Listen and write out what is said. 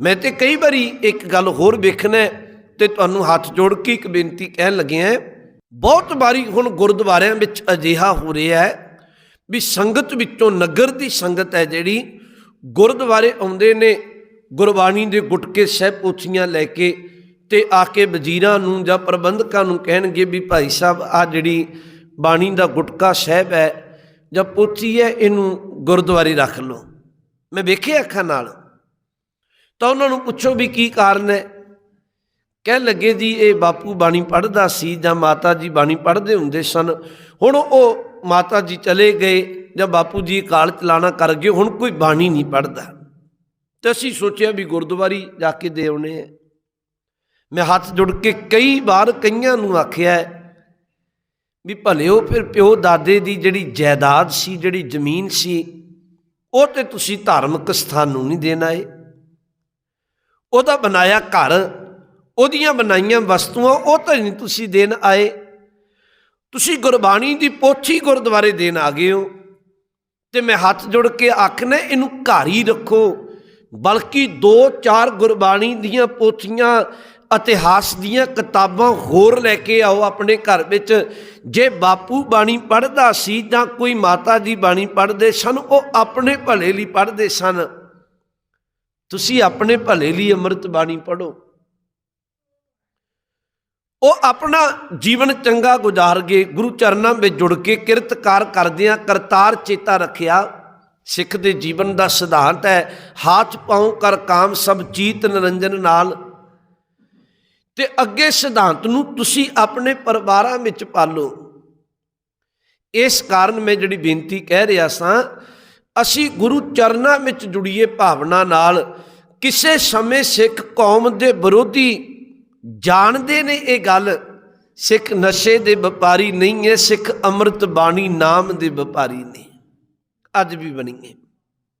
ਮੈਂ ਤੇ ਕਈ ਵਾਰੀ ਇੱਕ ਗੱਲ ਹੋਰ ਵੇਖਣਾ ਹੈ ਤੇ ਤੁਹਾਨੂੰ ਹੱਥ ਜੋੜ ਕੇ ਇੱਕ ਬੇਨਤੀ ਕਹਿਣ ਲੱਗਿਆ ਹਾਂ। ਬਹੁਤ ਵਾਰੀ ਹੁਣ ਗੁਰਦੁਆਰਿਆਂ ਵਿੱਚ ਅਜਿਹਾ ਹੋ ਰਿਹਾ ਹੈ ਵੀ ਸੰਗਤ ਵਿੱਚੋਂ ਨਗਰ ਦੀ ਸੰਗਤ ਹੈ ਜਿਹੜੀ ਗੁਰਦੁਆਰੇ ਆਉਂਦੇ ਨੇ, ਗੁਰਬਾਣੀ ਦੇ ਗੁਟਕੇ ਸਹਿਬ ਪੋਥੀਆਂ ਲੈ ਕੇ ਤੇ ਆ ਕੇ ਵਜ਼ੀਰਾਂ ਨੂੰ ਜਾਂ ਪ੍ਰਬੰਧਕਾਂ ਨੂੰ ਕਹਿਣਗੇ ਵੀ ਭਾਈ ਸਾਹਿਬ ਆ ਜਿਹੜੀ ਬਾਣੀ ਦਾ ਗੁਟਕਾ ਸਹਿਬ ਹੈ ਜਾਂ ਪੋਥੀ ਹੈ, ਇਹਨੂੰ ਗੁਰਦੁਆਰੇ ਰੱਖ ਲਓ ਮੈਂ ਵੇਖਿਆ ਅੱਖਾਂ ਨਾਲ ਤਾਂ ਉਹਨਾਂ ਨੂੰ ਪੁੱਛੋ ਵੀ ਕੀ ਕਾਰਨ ਹੈ। ਕਹਿਣ ਲੱਗੇ, ਜੀ, ਇਹ ਬਾਪੂ ਬਾਣੀ ਪੜ੍ਹਦਾ ਸੀ ਜਾਂ ਮਾਤਾ ਜੀ ਬਾਣੀ ਪੜ੍ਹਦੇ ਹੁੰਦੇ ਸਨ। ਹੁਣ ਉਹ ਮਾਤਾ ਜੀ ਚਲੇ ਗਏ ਜਾਂ ਬਾਪੂ ਜੀ ਕਾਲ ਚਲਾਣਾ ਕਰ ਗਏ, ਹੁਣ ਕੋਈ ਬਾਣੀ ਨਹੀਂ ਪੜ੍ਹਦਾ। ਤੇ ਅਸੀਂ ਸੋਚਿਆ ਵੀ ਗੁਰਦੁਆਰੀ ਜਾ ਕੇ ਦੇ ਆਉਣੇ ਆ ਮੈਂ ਹੱਥ ਜੁੜ ਕੇ ਕਈ ਵਾਰ ਕਈਆਂ ਨੂੰ ਆਖਿਆ ਹੈ ਵੀ ਭਲਿਓ ਫਿਰ ਪਿਓ ਦਾਦੇ ਦੀ ਜਿਹੜੀ ਜਾਇਦਾਦ ਸੀ, ਜਿਹੜੀ ਜ਼ਮੀਨ ਸੀ, ਉਹ ਤੇ ਤੁਸੀਂ ਧਾਰਮਿਕ ਸਥਾਨ ਨੂੰ ਨਹੀਂ ਦੇਣਾ ਏ ਉਹਦਾ ਬਣਾਇਆ ਘਰ, ਉਹਦੀਆਂ ਬਣਾਈਆਂ ਵਸਤੂਆਂ, ਉਹ ਤਾਂ ਨਹੀਂ ਤੁਸੀਂ ਦੇਣ ਆਏ। ਤੁਸੀਂ ਗੁਰਬਾਣੀ ਦੀ ਪੋਥੀ ਗੁਰਦੁਆਰੇ ਦੇਣ ਆ ਗਏ ਹੋ ਤੇ ਮੈਂ ਹੱਥ ਜੋੜ ਕੇ ਆਖਣਾ, ਇਹਨੂੰ ਘਰ ਹੀ ਰੱਖੋ। ਬਲਕਿ ਦੋ ਚਾਰ ਗੁਰਬਾਣੀ ਦੀਆਂ ਪੋਥੀਆਂ, ਇਤਿਹਾਸ ਦੀਆਂ ਕਿਤਾਬਾਂ ਹੋਰ ਲੈ ਕੇ ਆਓ ਆਪਣੇ ਘਰ ਵਿੱਚ। ਜੇ ਬਾਪੂ ਬਾਣੀ ਪੜ੍ਹਦਾ ਸੀ ਜਾਂ ਕੋਈ ਮਾਤਾ ਜੀ ਬਾਣੀ ਪੜ੍ਹਦੇ ਸਨ, ਉਹ ਆਪਣੇ ਭਲੇ ਲਈ ਪੜ੍ਹਦੇ ਸਨ। ਤੁਸੀਂ ਆਪਣੇ ਭਲੇ ਲਈ ਅੰਮ੍ਰਿਤ ਬਾਣੀ ਪੜੋ ਉਹ ਆਪਣਾ ਜੀਵਨ ਚੰਗਾ ਗੁਜ਼ਾਰ ਗਏ, ਗੁਰੂ ਚਰਨਾਂ ਵਿੱਚ ਜੁੜ ਕੇ ਕਿਰਤਕਾਰ ਕਰਦਿਆਂ ਕਰਤਾਰ ਚੇਤਾ ਰੱਖਿਆ। ਸਿੱਖ ਦੇ ਜੀਵਨ ਦਾ ਸਿਧਾਂਤ ਹੈ, ਹਾਥ ਪਾਉ ਕਰ ਕਾਮ ਸਭ ਚੀਤ ਨਿਰੰਜਨ ਨਾਲ। ਤੇ ਅੱਗੇ ਸਿਧਾਂਤ ਨੂੰ ਤੁਸੀਂ ਆਪਣੇ ਪਰਿਵਾਰਾਂ ਵਿੱਚ ਪਾਲੋ। ਇਸ ਕਾਰਨ ਮੈਂ ਜਿਹੜੀ ਬੇਨਤੀ ਕਹਿ ਰਿਹਾ ਸਾਂ ਅਸੀਂ ਗੁਰੂ ਚਰਨਾਂ ਵਿੱਚ ਜੁੜੀਏ ਭਾਵਨਾ ਨਾਲ, ਕਿਸੇ ਸਮੇਂ ਸਿੱਖ ਕੌਮ ਦੇ ਵਿਰੋਧੀ ਜਾਣਦੇ ਨੇ ਇਹ ਗੱਲ, ਸਿੱਖ ਨਸ਼ੇ ਦੇ ਵਪਾਰੀ ਨਹੀਂ ਹੈ, ਸਿੱਖ ਅੰਮ੍ਰਿਤ ਬਾਣੀ ਨਾਮ ਦੇ ਵਪਾਰੀ ਨੇ। ਅੱਜ ਵੀ ਬਣੀਏ